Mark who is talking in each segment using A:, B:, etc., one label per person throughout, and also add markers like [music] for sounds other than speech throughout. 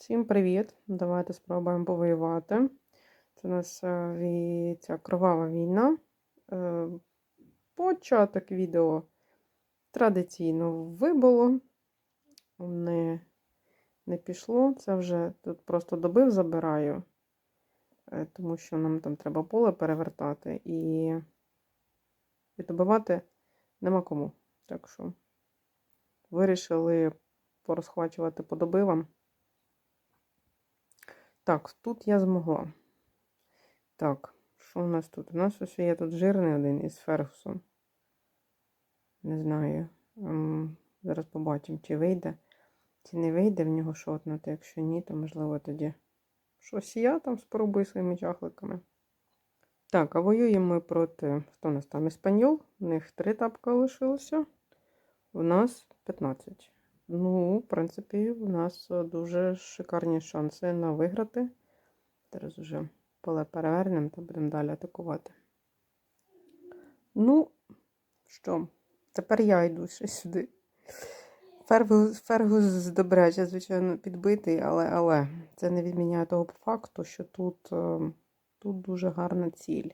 A: Всім привіт! Давайте спробуємо повоювати. Це у нас е, ця кровава війна. Е, Початок відео традиційно вибуло, не, не пішло. Це вже тут просто добив, забираю, е, тому що нам там треба поле перевертати і, і добивати нема кому. Так що вирішили порозхвачувати по добивам. Так, тут я змогла. Так, що у нас тут? У нас ось є тут жирний один із Фергусом. Не знаю. Ем, зараз побачимо, чи вийде, чи не вийде в нього шотнути. Якщо ні, то можливо тоді щось я там спробую своїми чахликами. Так, а воюємо ми проти. Хто у нас там? Іспаньол. У них три тапка лишилося. У нас 15. Ну, в принципі, у нас е, дуже шикарні шанси на виграти. Зараз вже поле перевернемо та будемо далі атакувати. Ну, що, тепер я йду ще сюди. Фергус, Фергус добряче, звичайно, підбитий, але, але це не відміняє того факту, що тут, е, тут дуже гарна ціль.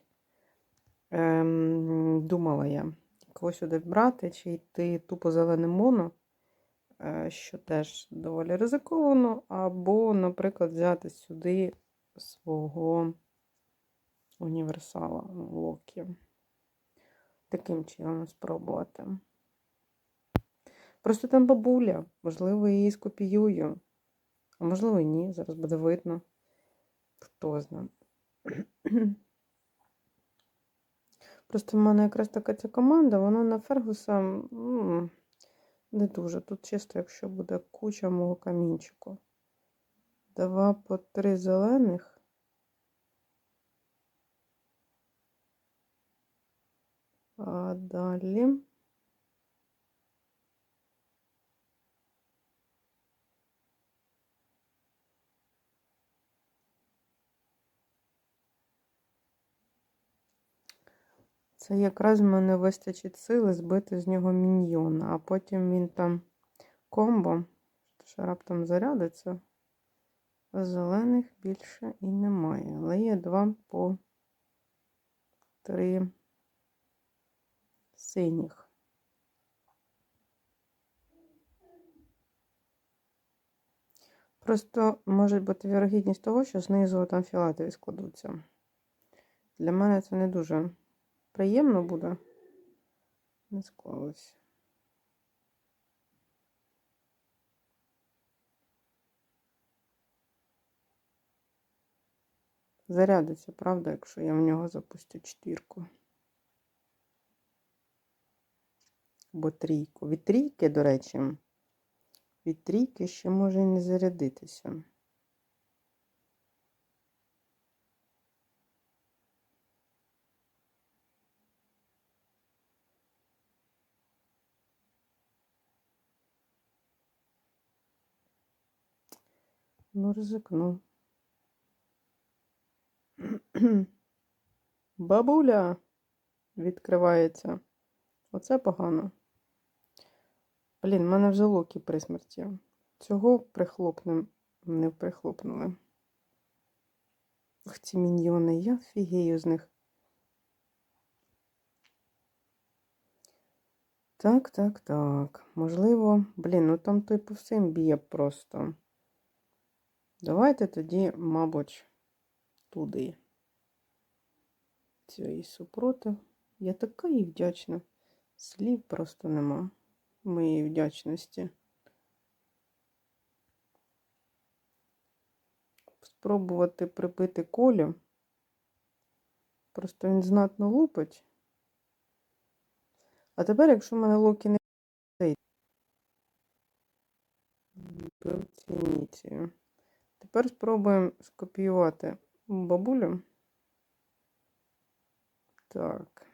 A: Ем, думала я, кого сюди брати, чи йти тупо зеленим моно, що теж доволі ризиковано, або, наприклад, взяти сюди свого універсала Локі. Таким чином спробувати. Просто там бабуля, можливо, її скопіюю. А можливо, ні. Зараз буде видно. Хто знає. Просто в мене якраз така ця команда, вона на Фергуса не дуже. Тут чисто, якщо буде куча мого камінчику. Два по три зелених. А далі. Це якраз в мене вистачить сили збити з нього міньйона, а потім він там комбо, що раптом зарядиться. Зелених більше і немає. Але є два по три синіх. Просто може бути вірогідність того, що знизу там філатові складуться. Для мене це не дуже приємно буде. Не склалося. Зарядиться, правда, якщо я в нього запустю чотирку. Або трійку. Від трійки, до речі, від трійки ще може і не зарядитися. Ну, ризикну. [clears throat] Бабуля відкривається. Оце погано. Блін, в мене вже локі при смерті. Цього прихлопнем не прихлопнули. Ох, ці міньйони, я фігею з них. Так, так, так. Можливо, блін, ну там той по всім б'є просто. Давайте тоді, мабуть, туди. Цієї супротив. Я така їй вдячна. Слів просто нема моєї вдячності. Спробувати прибити колю. Просто він знатно лупить. А тепер, якщо в мене локі не цініцію. Тепер спробуємо скопіювати бабулю. Так.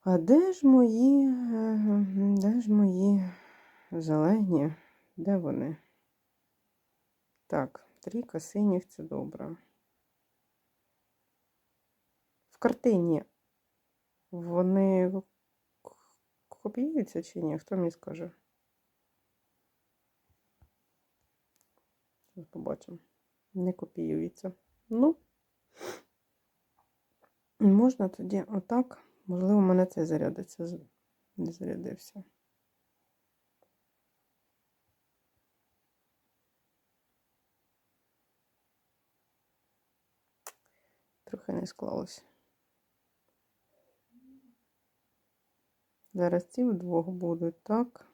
A: А де ж мої, де ж мої зелені? Де вони? Так, трійка синіх це добре. В картині вони копіюються чи ні? Хто мені скаже? Побачимо. Не копіюється. Ну, можна тоді отак. Можливо, у мене цей зарядиться. Не зарядився. Трохи не склалося. Зараз ці вдвох будуть так.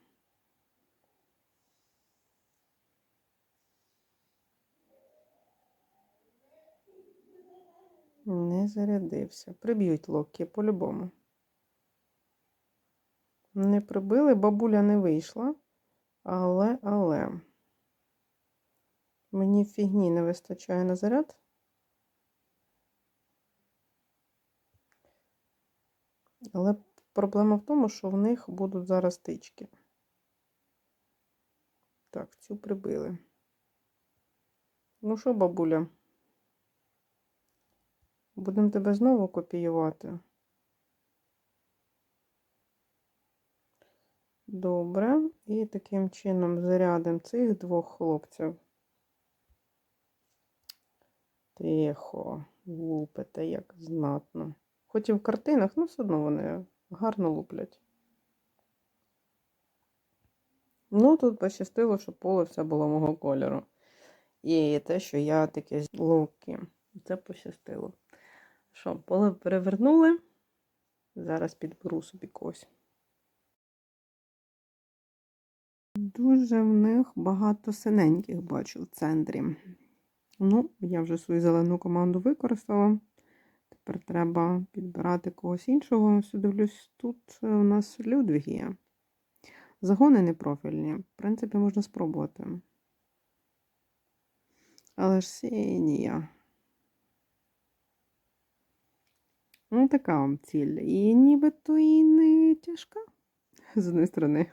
A: Не зарядився. Приб'ють локі по-любому. Не прибили, бабуля не вийшла. Але, але. Мені фігні не вистачає на заряд. Але проблема в тому, що в них будуть зараз тички. Так, цю прибили. Ну що, бабуля? Будемо тебе знову копіювати. Добре. І таким чином зарядимо цих двох хлопців. Тихо, лупите, як знатно. Хоч і в картинах, ну все одно вони гарно луплять. Ну, тут пощастило, що поле все було мого кольору. І те, що я таке луки. Це пощастило. Що, поле перевернули. Зараз підберу собі когось. Дуже в них багато синеньких бачу в центрі. Ну, я вже свою зелену команду використала. Тепер треба підбирати когось іншого. Ось Дивлюсь, тут е, у нас Людвіг є. Загони непрофільні. В принципі, можна спробувати. Але ж синія. Ну, така вам ціль. І нібито і не тяжка з [laughs] однієї сторони.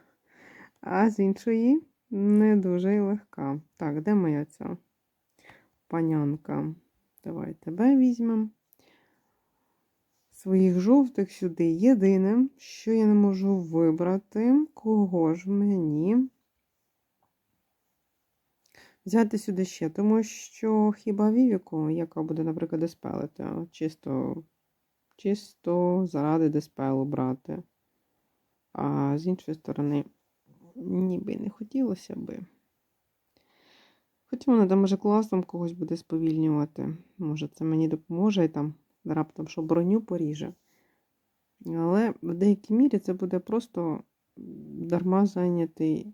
A: А з іншої не дуже і легка. Так, де моя ця панянка? Давай тебе візьмемо. Своїх жовтих сюди. Єдине, що я не можу вибрати, кого ж мені взяти сюди ще, тому що хіба Вівіку, яка буде, наприклад, диспелити, чисто, чисто заради диспелу брати. А з іншої сторони, ніби не хотілося би. Хоча вона там може класом когось буде сповільнювати. Може, це мені допоможе і там раптом, що броню поріже. Але в деякій мірі це буде просто дарма зайнятий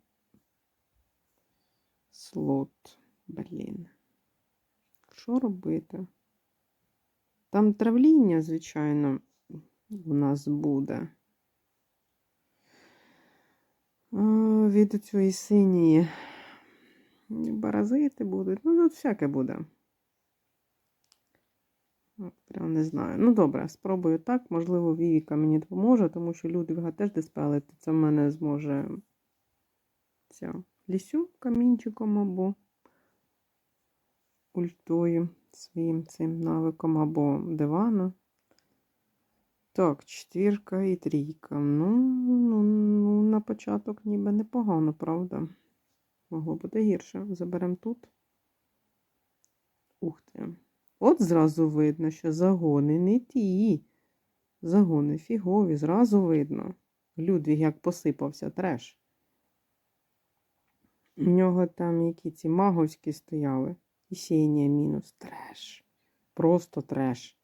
A: слот. Блін. Що робити? Там травління, звичайно, у нас буде. Від цієї синьої паразити будуть. Ну, тут всяке буде. Прям не знаю. Ну, добре, спробую так. Можливо, Вівіка мені допоможе, тому що Людвіга теж диспелити. Це в мене зможе ця лісю камінчиком або ультою своїм цим навиком, або дивана. Так, четвірка і трійка. Ну, ну, ну, на початок ніби непогано, правда? Могло бути гірше. Заберемо тут. Ух ти. От зразу видно, що загони не ті. Загони фігові, зразу видно. Людвіг як посипався, треш. У нього там які ці маговські стояли. І сіння мінус. Треш. Просто треш.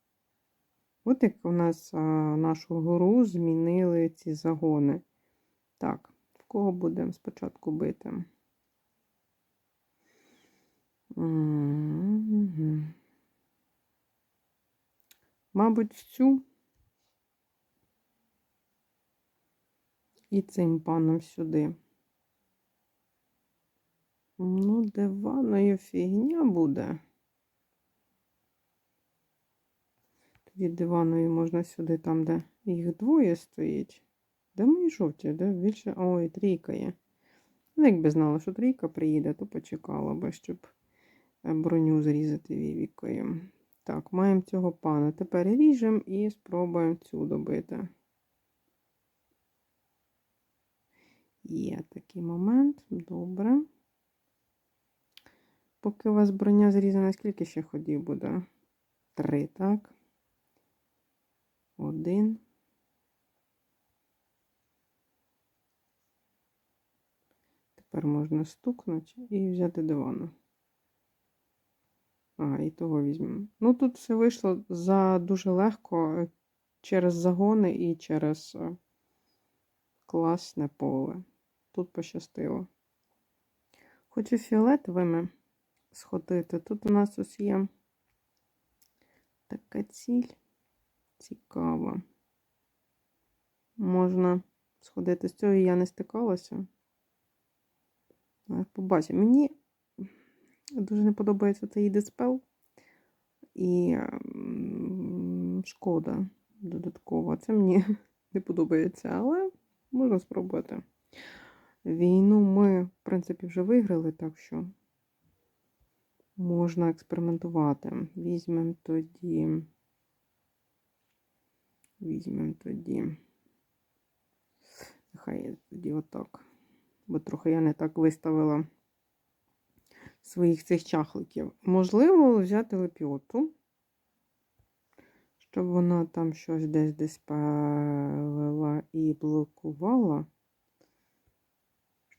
A: От як у нас а, нашу гору змінили ці загони. Так, в кого будемо спочатку бити? Мабуть, цю. І цим паном сюди. Ну, диваною фігня буде. Тоді диваною можна сюди, там, де їх двоє стоїть. Де мої жовті? Де більше. Ой, трійка є. Ну, якби знала, що трійка приїде, то почекала би, щоб е, броню зрізати вівікою. Так, маємо цього пана. Тепер ріжемо і спробуємо цю добити. Є такий момент. Добре. Поки у вас броня зрізана, скільки ще ходів буде? Три, так? Один. Тепер можна стукнути і взяти дивану. А, і того візьмемо. Ну, тут все вийшло за дуже легко через загони і через е, класне поле. Тут пощастило. Хочу фіолетовими сходити. Тут у нас ось є така ціль цікава. Можна сходити з цього, я не стикалася. Побачимо. Мені дуже не подобається цей диспел. І шкода додаткова. Це мені [laughs] не подобається, але можна спробувати. Війну ми, в принципі, вже виграли, так що можна експериментувати. Візьмемо тоді. Візьмемо тоді. Нехай тоді отак. Бо трохи я не так виставила своїх цих чахликів. Можливо, взяти лепіоту, щоб вона там щось десь десь палила і блокувала.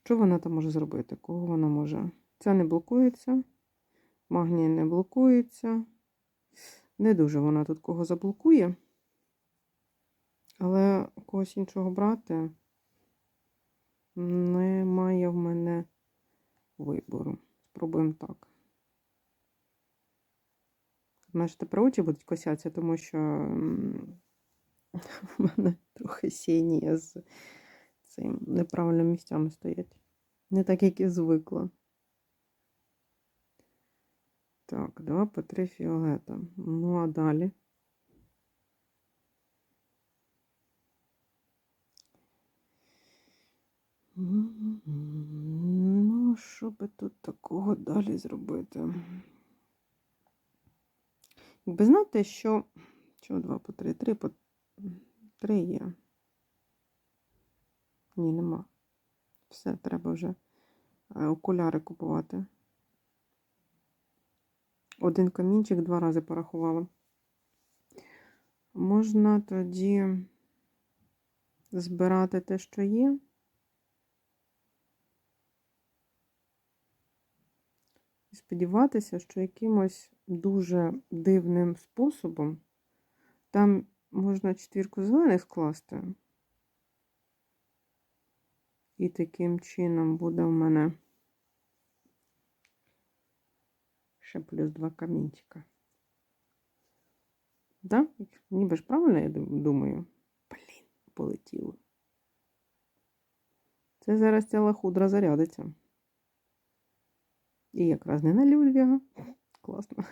A: Що вона там може зробити? Кого вона може? Це не блокується. Магній не блокується. Не дуже вона тут кого заблокує. Але когось іншого брати немає в мене вибору. Спробуємо так. Знаєш, тепер очі будуть косятися, тому що [laughs] в мене трохи сінія з цим неправильними місцями стоять. Не так, як і звикла. Так, два по три фіолета. Ну, а далі. Ну, що би тут такого далі зробити? Якби знати, що. Чого 2 по 3? 3 по 3 є. Ні, нема. Все, треба вже е, окуляри купувати. Один камінчик два рази порахувала. Можна тоді збирати те, що є. І сподіватися, що якимось дуже дивним способом там можна четвірку зелених скласти. І таким чином буде в мене ще плюс два камінчика. Да? Ніби ж правильно я думаю? Блін, полетіло. Це зараз ця лахудра зарядиться. І якраз не на Людвіга. Класно.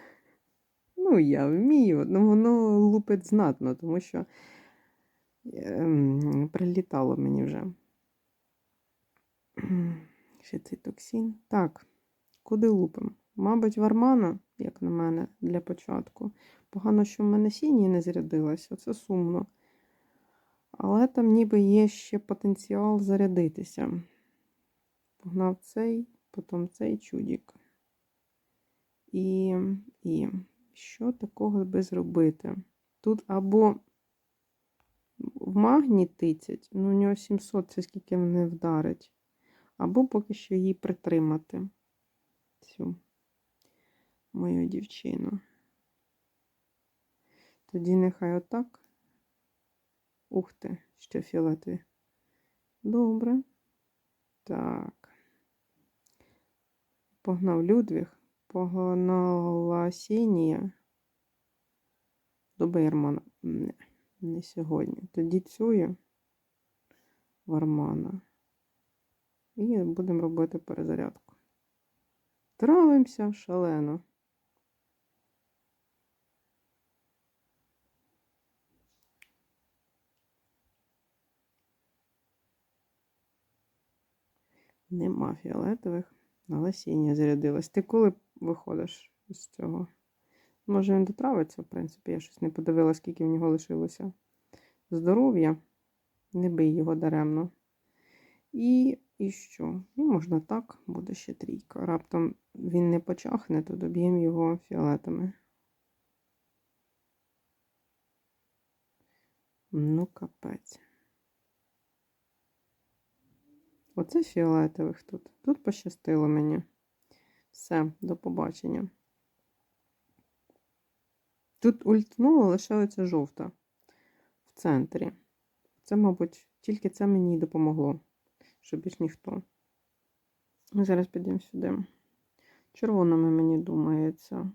A: Ну, я вмію, ну воно лупить знатно, тому що ем, прилітало мені вже. Ще цей токсин. Так, куди лупимо? Мабуть, вармана, як на мене, для початку. Погано, що в мене сінії не зарядилася, це сумно. Але там ніби є ще потенціал зарядитися. Погнав цей, потім цей чудік. І, і що такого би зробити? Тут або в магні тицять, ну у нього 700, це скільки мене вдарить. Або поки що її притримати. Цю мою дівчину. Тоді нехай отак. Ух ти, ще фіолетові. Добре. Так. Погнав Людвіг. Погнала Сінія. До Бермана. Не, не сьогодні. Тоді цю Вармана. І будемо робити перезарядку. Травимося шалено. Нема фіолетових, але сіння зарядилась. Ти коли виходиш з цього? Може, він дотравиться, в принципі, я щось не подивила, скільки в нього лишилося здоров'я. Не бий його даремно. І І що? І можна так, буде ще трійка. Раптом він не почахне, то доб'ємо його фіолетами. Ну, капець. Оце фіолетових тут. Тут пощастило мені. Все, до побачення. Тут ультнула лише оця жовта в центрі. Це, мабуть, тільки це мені й допомогло, що більш ніхто. Зараз підемо сюди. Червоними мені думається.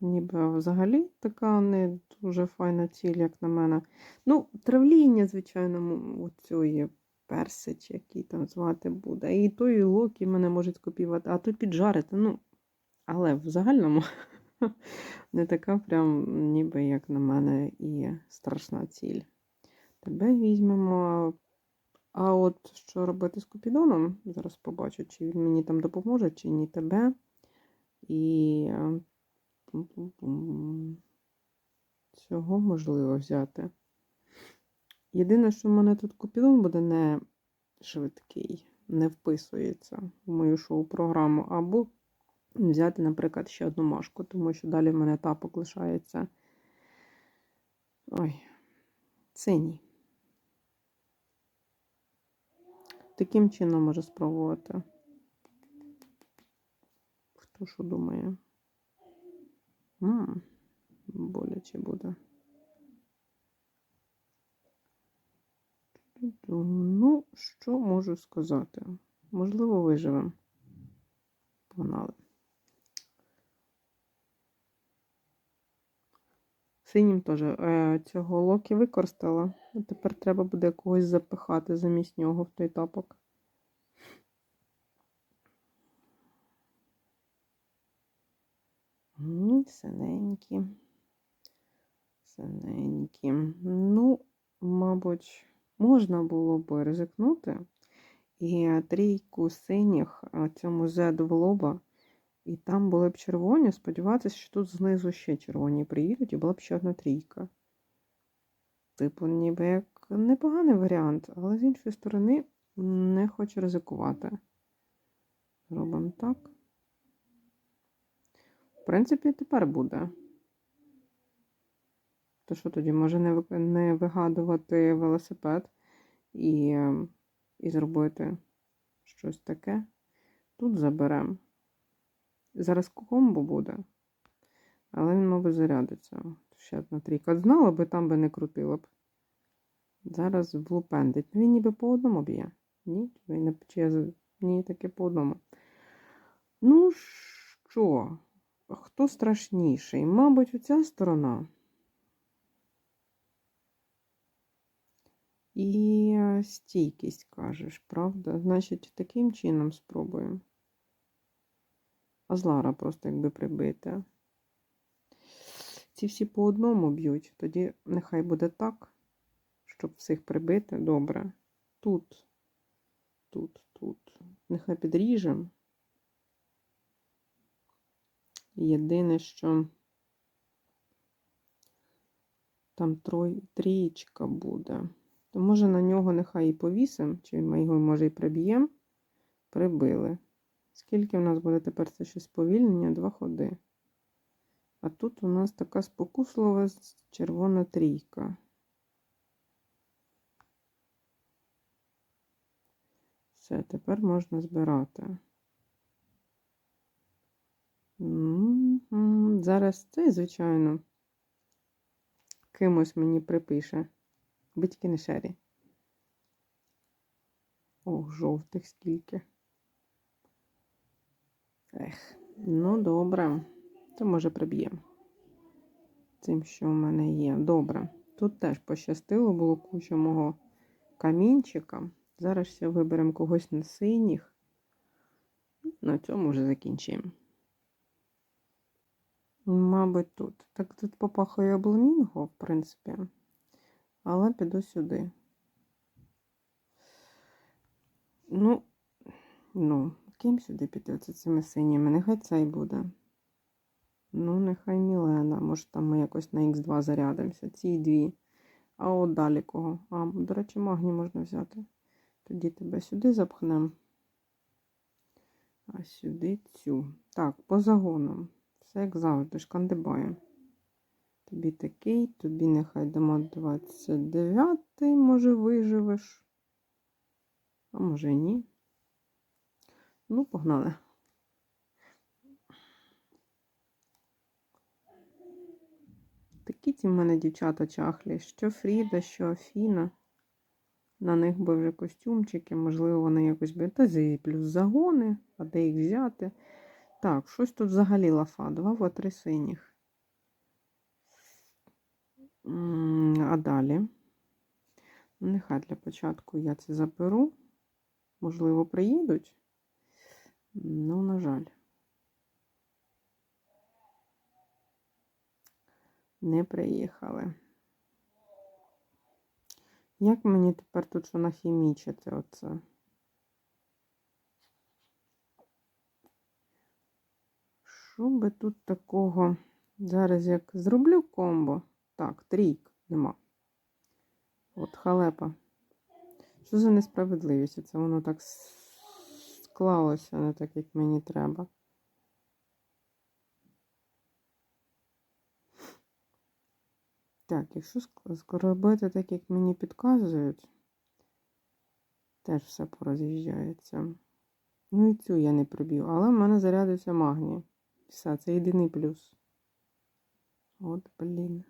A: Ніби взагалі така не дуже файна ціль, як на мене. Ну, травління, звичайно, м- у цієї перси, чи який там звати буде. І той локі мене можуть скопіювати, а то піджарити. Ну, але в загальному [laughs] не така прям, ніби як на мене, і страшна ціль. Тебе візьмемо. А от що робити з Купідоном? Зараз побачу, чи він мені там допоможе, чи ні тебе. І е, цього можливо взяти. Єдине, що в мене тут Купідон буде не швидкий, не вписується в мою шоу-програму, або взяти, наприклад, ще одну машку, тому що далі в мене тапок лишається. Ой, синій. Таким чином може спробувати. Хто що думає? м боляче буде. Ну, що можу сказати? Можливо, виживемо. Погнали. Синім теж е, цього локі використала. Тепер треба буде когось запихати замість нього в той тапок. Синенькі. Синенькі. Ну, мабуть, можна було би ризикнути. І трійку синіх цьому Z в лоба. І там були б червоні. Сподіватися, що тут знизу ще червоні приїдуть, і була б ще одна трійка. Типу, ніби як непоганий варіант, але з іншої сторони не хочу ризикувати. Робимо так. В принципі, тепер буде. То що тоді, може не, не вигадувати велосипед і, і зробити щось таке. Тут заберемо. Зараз комбо буде. Але він, мабуть, зарядиться. Ще одна трійка. Знала би, там би не крутила б. Зараз влупендить. Він ніби по одному б'є. Ні? Він не- Ні, таки по одному. Ну що? Хто страшніший? Мабуть, оця сторона. І е, стійкість, кажеш, правда? Значить, таким чином спробуємо. А злара просто якби прибити. Ці всі по одному б'ють, тоді нехай буде так, щоб всіх прибити. Добре. Тут, тут, тут. Нехай підріжемо. Єдине, що там трієчка буде. То може на нього нехай і повісимо, чи ми його може і приб'ємо. Прибили. Скільки в нас буде тепер це ще сповільнення? Два ходи. А тут у нас така спокуслива червона трійка. Все, тепер можна збирати. Зараз це, звичайно, кимось мені припише. Батьки не шері. Ох, жовтих скільки. Ех, ну добре. То може приб'ємо. Цим, що в мене є. Добре. Тут теж пощастило, було куча мого камінчика. Зараз ще виберемо когось на синіх. На цьому вже закінчимо. Мабуть, тут. Так тут попахує обламінго, в принципі. Але піду сюди. Ну, ну, ким сюди піти? Оце цими синіми. Нехай цей буде. Ну, нехай Мілена. Може, там ми якось на Х2 зарядимося. Ці дві. А от далі кого? А, до речі, магні можна взяти. Тоді тебе сюди запхнемо. А сюди цю. Так, по загонам. Все як завжди, шкандибаємо. Тобі такий, тобі нехай дамо 29, може виживеш. А може ні. Ну, погнали. Такі ці в мене дівчата чахлі. Що Фріда, що Афіна. На них би вже костюмчики, можливо, вони якось би. Та зі- плюс загони, а де їх взяти. Так, щось тут взагалі лафа. Два в три синіх. А далі. Ну, Нехай для початку я це заберу. Можливо, приїдуть. Ну, на жаль. Не приїхали. Як мені тепер тут що нахімічити оце? Що би тут такого? Зараз як зроблю комбо. Так, трійк нема. От халепа. Що за несправедливість? Це воно так склалося не так, як мені треба. Так, якщо робити так, як мені підказують, теж все пороз'їжджається. Ну і цю я не приб'ю, але в мене зарядиться магній. Все, це єдиний плюс. От, блін.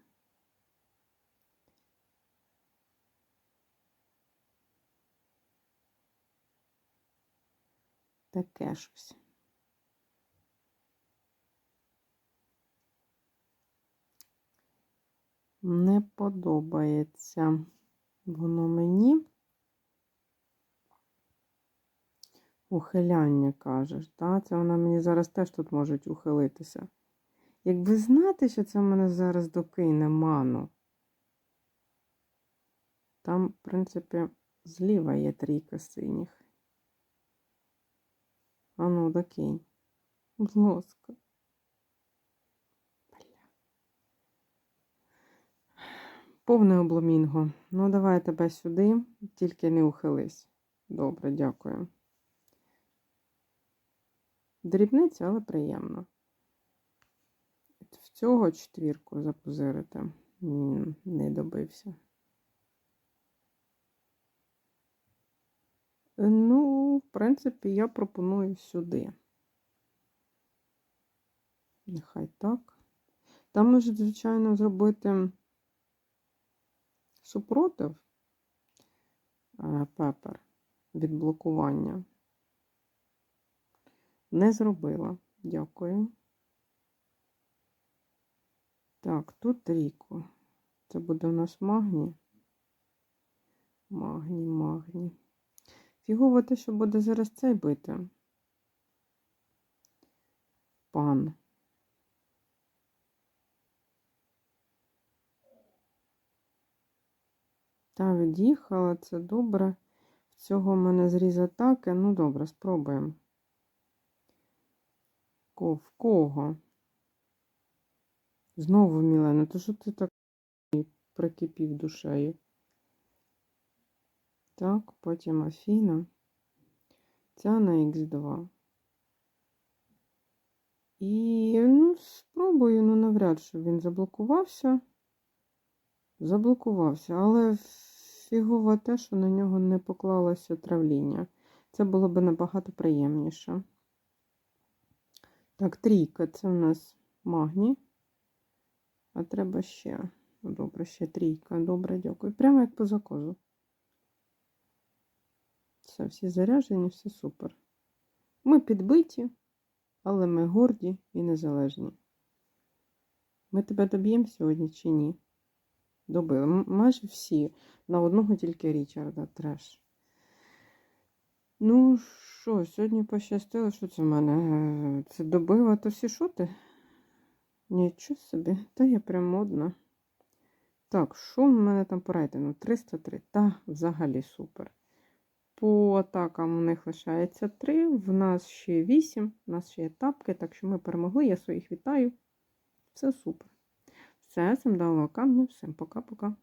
A: Таке щось. Не подобається воно мені. Ухиляння кажеш, та? Це вона мені зараз теж тут можуть ухилитися. Якби знати, що це в мене зараз докине ману. Там, в принципі, зліва є трійка синіх. А ну, докинь. Будь ласка. Повне обломінго. Ну, давай тебе сюди, тільки не ухились. Добре, дякую. Дрібниця, але приємно. В цього четвірку запозирити. М, Не добився. Ну, в принципі, я пропоную сюди. Нехай так. Там можуть, звичайно, зробити супротив е, пепер від блокування. Не зробила. Дякую. Так, тут трійку. Це буде у нас магній. Магній, магній. Фігово те, що буде зараз цей бити. Пан. Та від'їхала, це добре. В цього в мене зріз атаки. Ну, добре, спробуємо. Ко- В кого? Знову Мілена, то що ти так прикипів душею? Так, потім Афіна. Ця на Х2. І ну, спробую, ну навряд чи він заблокувався. Заблокувався, але фігово те, що на нього не поклалося травління. Це було б набагато приємніше. Так, трійка це в нас магні. А треба ще. Добре, ще трійка. Добре, дякую. Прямо як по заказу. Все, всі заряджені, все супер. Ми підбиті, але ми горді і незалежні. Ми тебе доб'ємо сьогодні чи ні? Добили. Майже всі. На одного тільки Річарда треш. Ну що, сьогодні пощастило, що це в мене? Е, Це добила то всі шоти? Нічого собі, та я прям модна. Так, що в мене там по рейтингу? 303. Та взагалі супер. По атакам у них лишається 3, в нас ще 8, в нас ще є тапки, так що ми перемогли. Я своїх вітаю. Все супер. Все, всім дало камня, всім пока-пока.